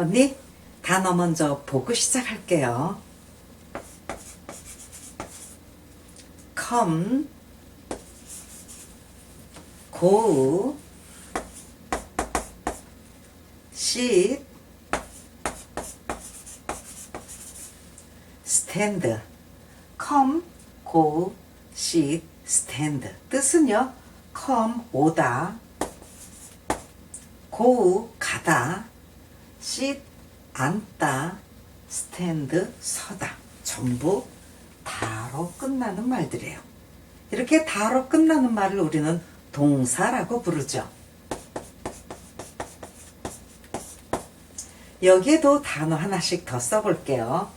언니, 단어 먼저 보고 시작할게요. come, go, sit, stand. come, go, sit, stand. 뜻은요, come, 오다, go, 가다, sit, 앉다, stand, 서다. 전부 다로 끝나는 말들이에요. 이렇게 다로 끝나는 말을 우리는 동사라고 부르죠. 여기에도 단어 하나씩 더 써볼게요.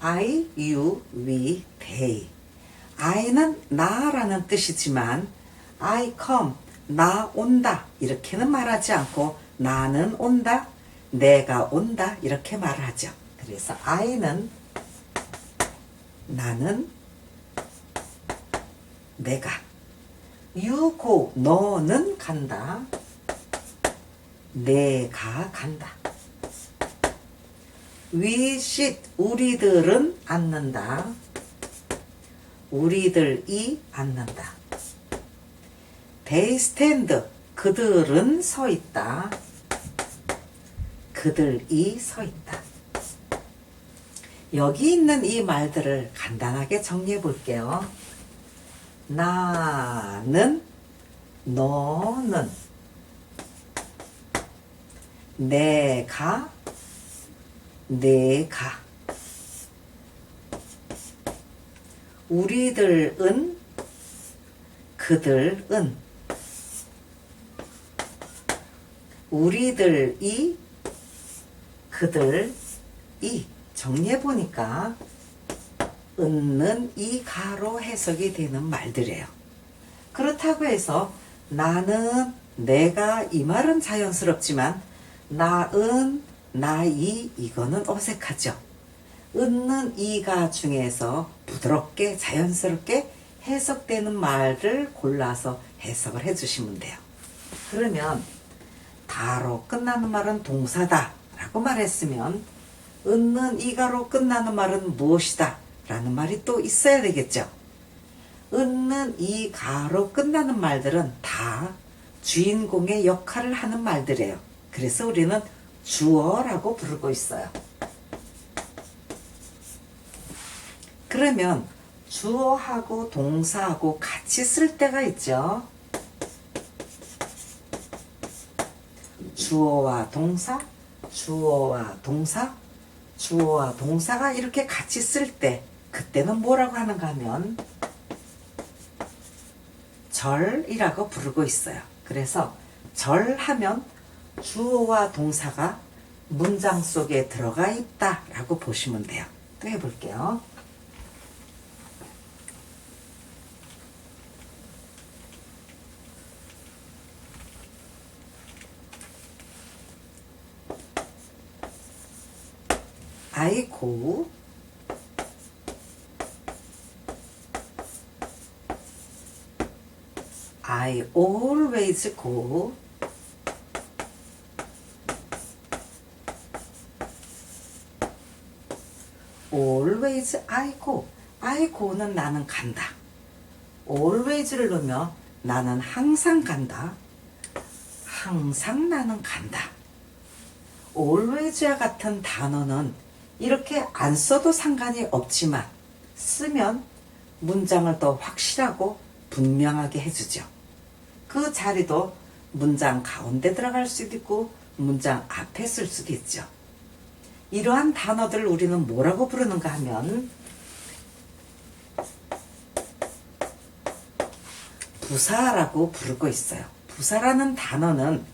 I, you, we, they. I는 나라는 뜻이지만 I come, 나 온다 이렇게는 말하지 않고 나는 온다, 내가 온다 이렇게 말하죠. 그래서 I는 나는 내가 You go, 너는 간다. 내가 간다. We sit, 우리들은 앉는다. 우리들이 앉는다. They stand, 그들은 서 있다. 그들이 서 있다. 여기 있는 이 말들을 간단하게 정리해 볼게요. 나는, 너는, 내가, 내가, 우리들은, 그들은, 우리들이, 그들이 정리해 보니까 은는 이 가로 해석이 되는 말들이에요. 그렇다고 해서 나는 내가 이 말은 자연스럽지만 나은 나이 이거는 어색하죠. 은는 이가 중에서 부드럽게 자연스럽게 해석되는 말을 골라서 해석을 해주시면 돼요. 그러면 다로 끝나는 말은 동사다 라고 말했으면 은는 이가로 끝나는 말은 무엇이다 라는 말이 또 있어야 되겠죠. 은는 이가로 끝나는 말들은 다 주인공의 역할을 하는 말들이에요. 그래서 우리는 주어라고 부르고 있어요. 그러면 주어하고 동사하고 같이 쓸 때가 있죠. 주어와 동사, 주어와 동사, 주어와 동사가 이렇게 같이 쓸 때 그때는 뭐라고 하는가 하면 절이라고 부르고 있어요. 그래서 절하면 주어와 동사가 문장 속에 들어가 있다라고 보시면 돼요. 또 해볼게요. Go I always go I go는 나는 간다 always를 넣으면 나는 항상 간다 항상 나는 간다 always와 같은 단어는 이렇게 안 써도 상관이 없지만 쓰면 문장을 더 확실하고 분명하게 해주죠. 그 자리도 문장 가운데 들어갈 수도 있고 문장 앞에 쓸 수도 있죠. 이러한 단어들을 우리는 뭐라고 부르는가 하면 부사라고 부르고 있어요. 부사라는 단어는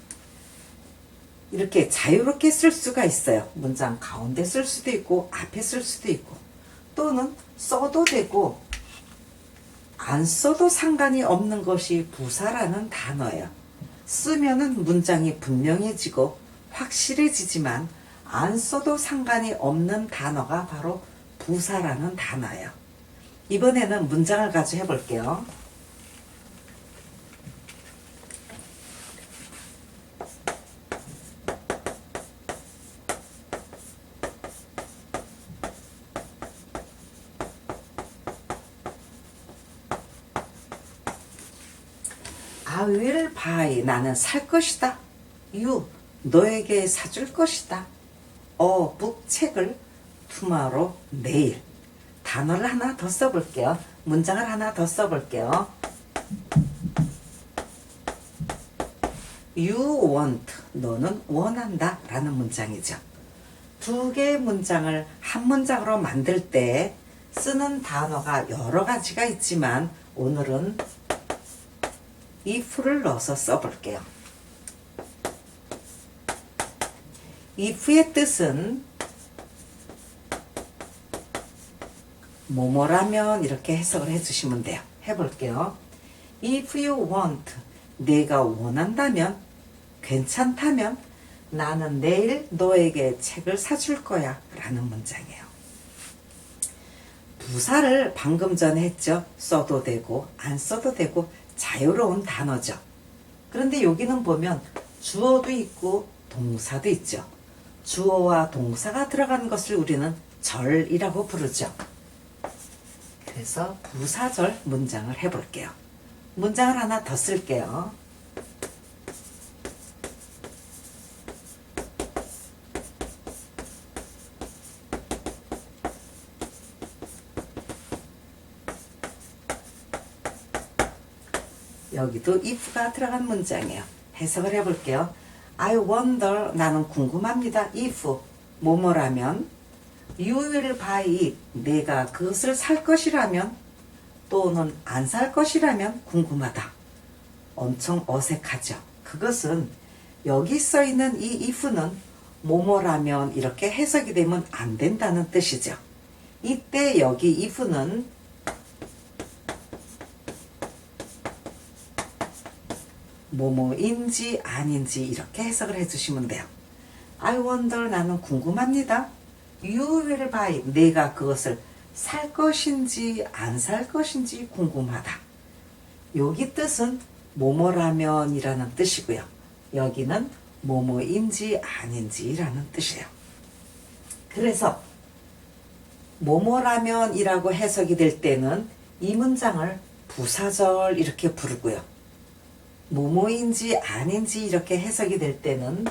이렇게 자유롭게 쓸 수가 있어요. 문장 가운데 쓸 수도 있고 앞에 쓸 수도 있고 또는 써도 되고 안 써도 상관이 없는 것이 부사라는 단어예요. 쓰면은 문장이 분명해지고 확실해지지만 안 써도 상관이 없는 단어가 바로 부사라는 단어예요. 이번에는 문장을 가지고 해볼게요. Will buy 나는 살 것이다. You 너에게 사줄 것이다. 어, 북 책을 tomorrow 내일 단어를 하나 더 써볼게요. 문장을 하나 더 써볼게요. You want 너는 원한다 라는 문장이죠. 두 개의 문장을 한 문장으로 만들 때 쓰는 단어가 여러 가지가 있지만 오늘은 if를 넣어서 써볼게요. if의 뜻은 뭐뭐라면 이렇게 해석을 해주시면 돼요. 해볼게요. If you want, 내가 원한다면, 괜찮다면, 나는 내일 너에게 책을 사줄 거야. 라는 문장이에요. 부사를 방금 전에 했죠. 써도 되고, 안 써도 되고, 자유로운 단어죠. 그런데 여기는 보면 주어도 있고, 동사도 있죠. 주어와 동사가 들어간 것을 우리는 절이라고 부르죠. 그래서 부사절 문장을 해볼게요. 문장을 하나 더 쓸게요. 여기도 if가 들어간 문장이에요. 해석을 해볼게요. I wonder 나는 궁금합니다. if 뭐뭐라면 you will buy it 내가 그것을 살 것이라면 또는 안 살 것이라면 궁금하다. 엄청 어색하죠. 그것은 여기 써 있는 이 if는 뭐뭐라면 이렇게 해석이 되면 안 된다는 뜻이죠. 이때 여기 if는 뭐뭐인지 아닌지 이렇게 해석을 해주시면 돼요. I wonder 나는 궁금합니다. You will buy 내가 그것을 살 것인지 안 살 것인지 궁금하다. 여기 뜻은 뭐뭐라면 이라는 뜻이고요. 여기는 뭐뭐인지 아닌지 라는 뜻이에요. 그래서 뭐뭐라면 이라고 해석이 될 때는 이 문장을 부사절 이렇게 부르고요. 뭐뭐인지 아닌지 이렇게 해석이 될 때는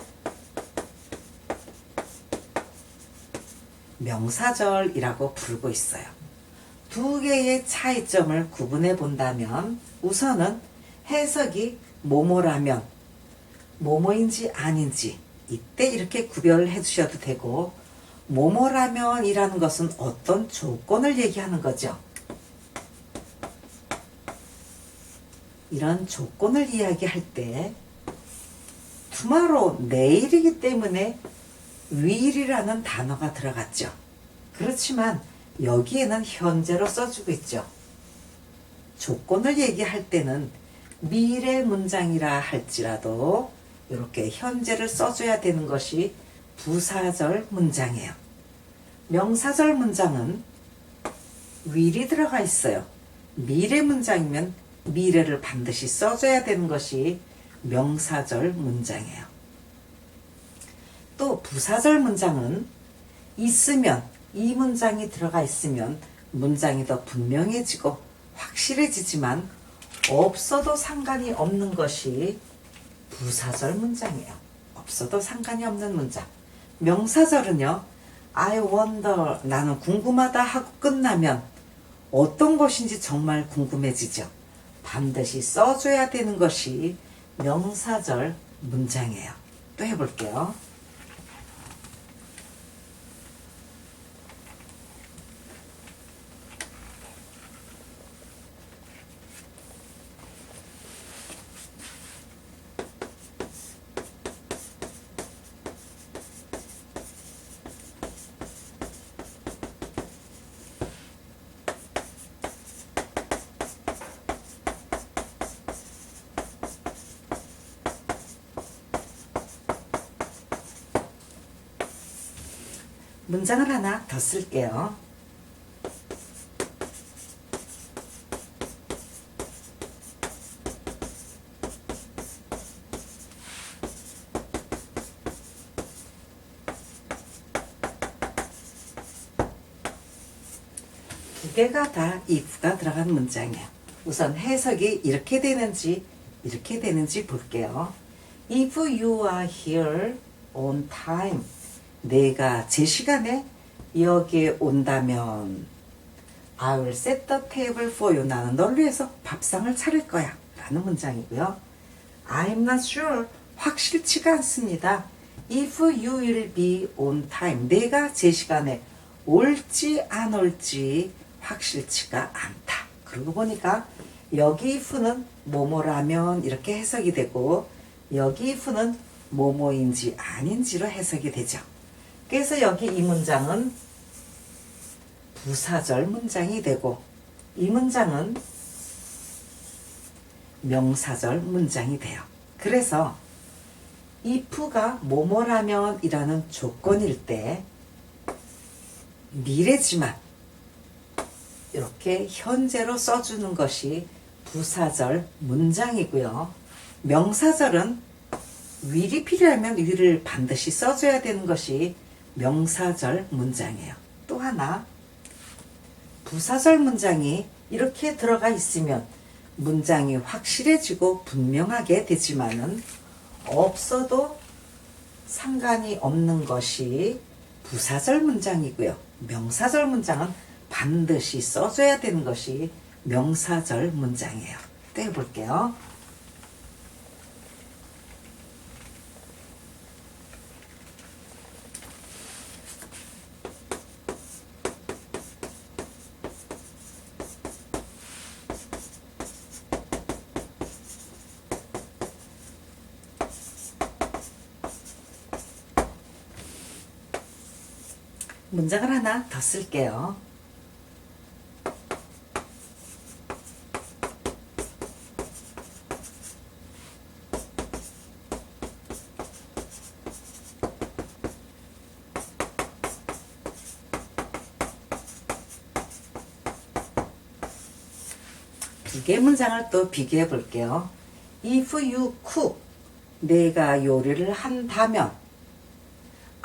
명사절이라고 부르고 있어요. 두 개의 차이점을 구분해 본다면 우선은 해석이 뭐뭐라면 뭐뭐인지 아닌지 이때 이렇게 구별을 해 주셔도 되고 뭐뭐라면이라는 것은 어떤 조건을 얘기하는 거죠. 이런 조건을 이야기할 때 tomorrow 내일이기 때문에 will이라는 단어가 들어갔죠. 그렇지만 여기에는 현재로 써주고 있죠. 조건을 얘기할 때는 미래 문장이라 할지라도 이렇게 현재를 써줘야 되는 것이 부사절 문장이에요. 명사절 문장은 will이 들어가 있어요. 미래 문장이면 미래를 반드시 써줘야 되는 것이 명사절 문장이에요. 또 부사절 문장은 있으면 이 문장이 들어가 있으면 문장이 더 분명해지고 확실해지지만 없어도 상관이 없는 것이 부사절 문장이에요. 없어도 상관이 없는 문장. 명사절은요. I wonder 나는 궁금하다 하고 끝나면 어떤 것인지 정말 궁금해지죠. 반드시 써줘야 되는 것이 명사절 문장이에요. 또 해볼게요. 문장을 하나 더 쓸게요. 두 개가 다 if가 들어간 문장이에요. 우선 해석이 이렇게 되는지 이렇게 되는지 볼게요. If you are here on time, 내가 제 시간에 여기에 온다면 I will set the table for you. 나는 널 위해서 밥상을 차릴 거야. 라는 문장이고요. I'm not sure. 확실치가 않습니다. If you will be on time. 내가 제 시간에 올지 안 올지 확실치가 않다. 그러고 보니까 여기 if는 뭐뭐라면 이렇게 해석이 되고 여기 if는 뭐뭐인지 아닌지로 해석이 되죠. 그래서 여기 이 문장은 부사절 문장이 되고 이 문장은 명사절 문장이 돼요. 그래서 if가 뭐뭐라면 이라는 조건일 때 미래지만 이렇게 현재로 써주는 것이 부사절 문장이고요. 명사절은 will이 필요하면 will을 반드시 써줘야 되는 것이 명사절 문장이에요. 또 하나 부사절 문장이 이렇게 들어가 있으면 문장이 확실해지고 분명하게 되지만은 없어도 상관이 없는 것이 부사절 문장이고요. 명사절 문장은 반드시 써줘야 되는 것이 명사절 문장이에요. 또 해볼게요. 문장을 하나 더 쓸게요. 비계 문장을 또 비교해 볼게요. If you cook, 내가 요리를 한다면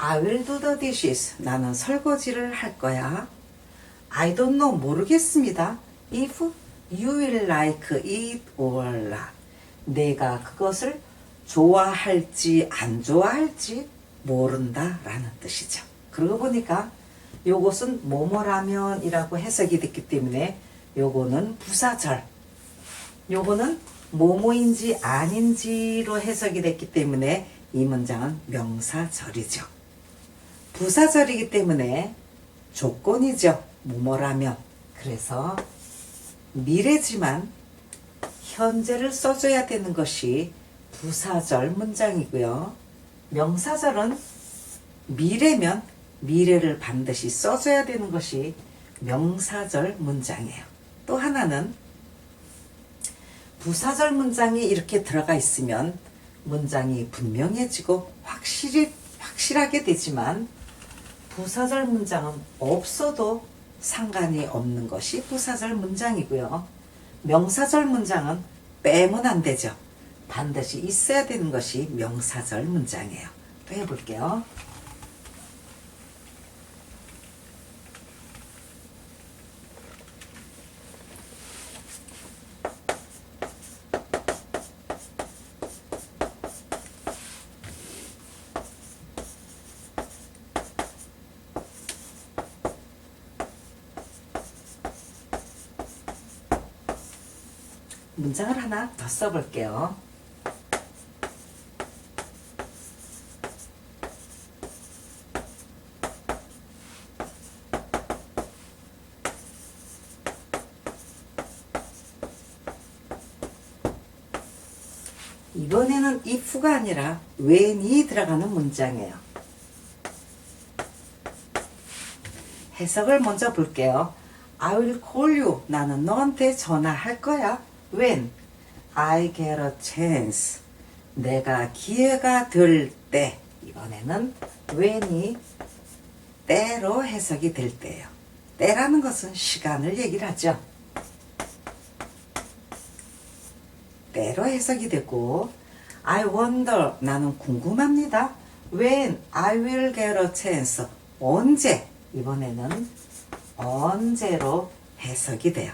I will do the dishes. 나는 설거지를 할 거야. I don't know. 모르겠습니다. If you will like it or not. 내가 그것을 좋아할지 안 좋아할지 모른다 라는 뜻이죠. 그러고 보니까 요것은 뭐뭐라면 이라고 해석이 됐기 때문에 요거는 부사절. 요거는 뭐뭐인지 아닌지로 해석이 됐기 때문에 이 문장은 명사절이죠. 부사절이기 때문에 조건이죠. 뭐뭐라면. 그래서 미래지만 현재를 써줘야 되는 것이 부사절 문장이고요. 명사절은 미래면 미래를 반드시 써줘야 되는 것이 명사절 문장이에요. 또 하나는 부사절 문장이 이렇게 들어가 있으면 문장이 분명해지고 확실히 확실하게 되지만 부사절 문장은 없어도 상관이 없는 것이 부사절 문장이고요. 명사절 문장은 빼면 안 되죠. 반드시 있어야 되는 것이 명사절 문장이에요. 또 해볼게요. 문장을 하나 더 써볼게요. 이번에는 if가 아니라 when이 들어가는 문장이에요. 해석을 먼저 볼게요. I will call you. 나는 너한테 전화할 거야. When I get a chance. 내가 기회가 될 때. 이번에는 when이 때로 해석이 될 때예요. 때라는 것은 시간을 얘기를 하죠. 때로 해석이 되고 I wonder 나는 궁금합니다. When I will get a chance 언제 이번에는 언제로 해석이 돼요.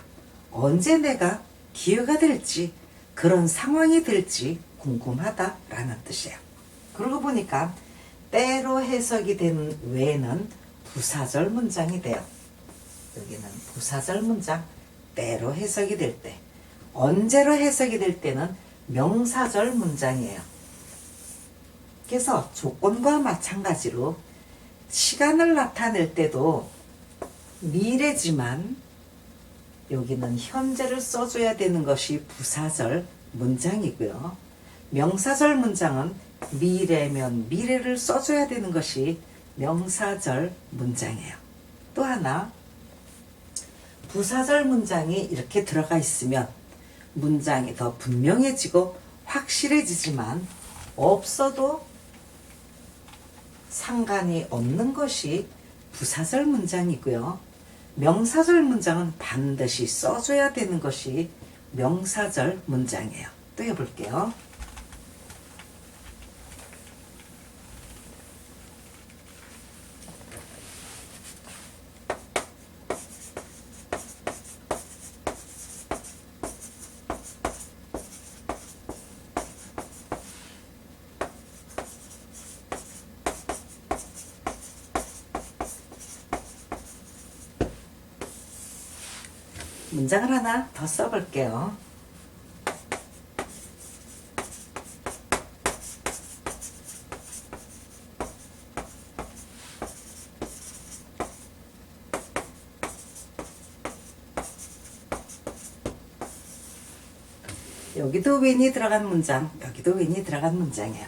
언제 내가 기회가 될지 그런 상황이 될지 궁금하다라는 뜻이에요. 그러고 보니까 때로 해석이 된 외에는 부사절 문장이 돼요. 여기는 부사절 문장 때로 해석이 될 때, 언제로 해석이 될 때는 명사절 문장이에요. 그래서 조건과 마찬가지로 시간을 나타낼 때도 미래지만 여기는 현재를 써줘야 되는 것이 부사절 문장이고요. 명사절 문장은 미래면 미래를 써줘야 되는 것이 명사절 문장이에요. 또 하나 부사절 문장이 이렇게 들어가 있으면 문장이 더 분명해지고 확실해지지만 없어도 상관이 없는 것이 부사절 문장이고요. 명사절 문장은 반드시 써줘야 되는 것이 명사절 문장이에요. 또 해볼게요. 문장을 하나 더 써볼게요. 여기도 when이 들어간 문장, 여기도 when이 들어간 문장이에요.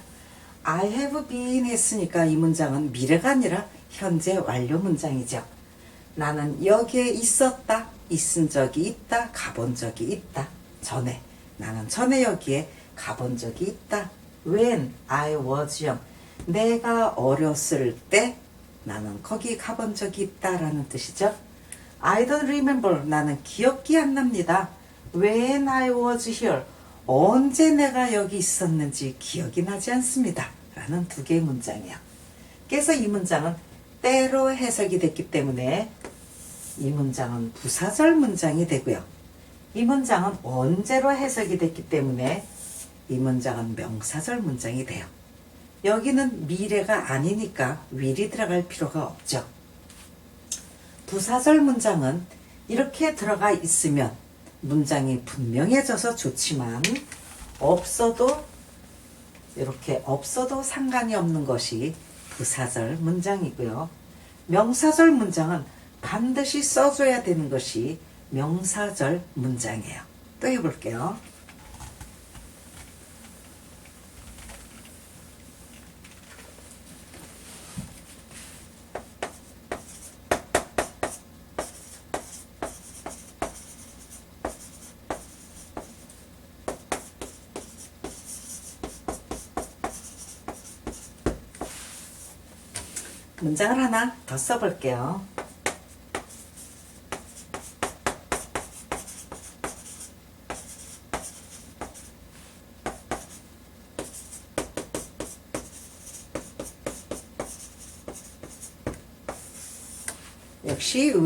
I have been 했으니까 이 문장은 미래가 아니라 현재 완료 문장이죠. 나는 여기에 있었다, 있은 적이 있다, 가본 적이 있다. 전에 나는 전에 여기에 가본 적이 있다. When I was young, 내가 어렸을 때 나는 거기 가본 적이 있다라는 뜻이죠. I don't remember, 나는 기억이 안 납니다. When I was here, 언제 내가 여기 있었는지 기억이 나지 않습니다. 라는 두 개의 문장이에요. 그래서 이 문장은 때로 해석이 됐기 때문에 이 문장은 부사절 문장이 되고요. 이 문장은 언제로 해석이 됐기 때문에 이 문장은 명사절 문장이 돼요. 여기는 미래가 아니니까 will이 들어갈 필요가 없죠. 부사절 문장은 이렇게 들어가 있으면 문장이 분명해져서 좋지만 없어도 이렇게 없어도 상관이 없는 것이 부사절 문장이고요. 명사절 문장은 반드시 써줘야 되는 것이 명사절 문장이에요. 또 해볼게요. 문장을 하나 더 써볼게요.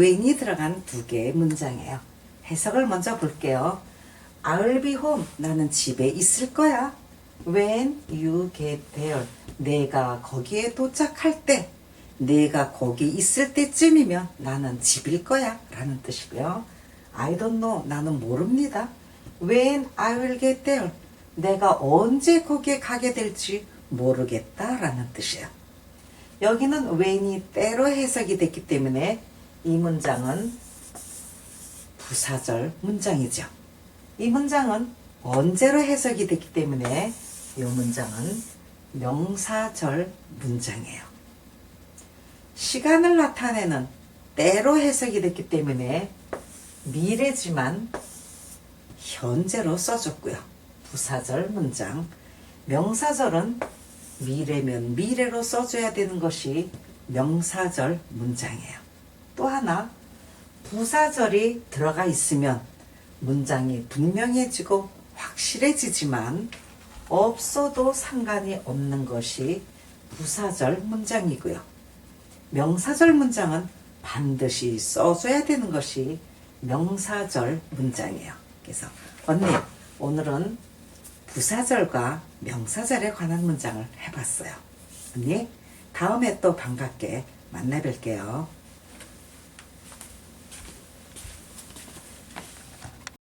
When이 들어간 두 개의 문장이에요. 해석을 먼저 볼게요. I'll be home. 나는 집에 있을 거야. When you get there. 내가 거기에 도착할 때. 내가 거기 있을 때쯤이면 나는 집일 거야. 라는 뜻이고요. I don't know. 나는 모릅니다. When I will get there. 내가 언제 거기에 가게 될지 모르겠다. 라는 뜻이에요. 여기는 when이 때로 해석이 됐기 때문에 이 문장은 부사절 문장이죠. 이 문장은 언제로 해석이 됐기 때문에 이 문장은 명사절 문장이에요. 시간을 나타내는 때로 해석이 됐기 때문에 미래지만 현재로 써줬고요. 부사절 문장. 명사절은 미래면 미래로 써줘야 되는 것이 명사절 문장이에요. 또 하나, 부사절이 들어가 있으면 문장이 분명해지고 확실해지지만 없어도 상관이 없는 것이 부사절 문장이고요. 명사절 문장은 반드시 써줘야 되는 것이 명사절 문장이에요. 그래서 언니 오늘은 부사절과 명사절에 관한 문장을 해봤어요. 언니, 다음에 또 반갑게 만나 뵐게요.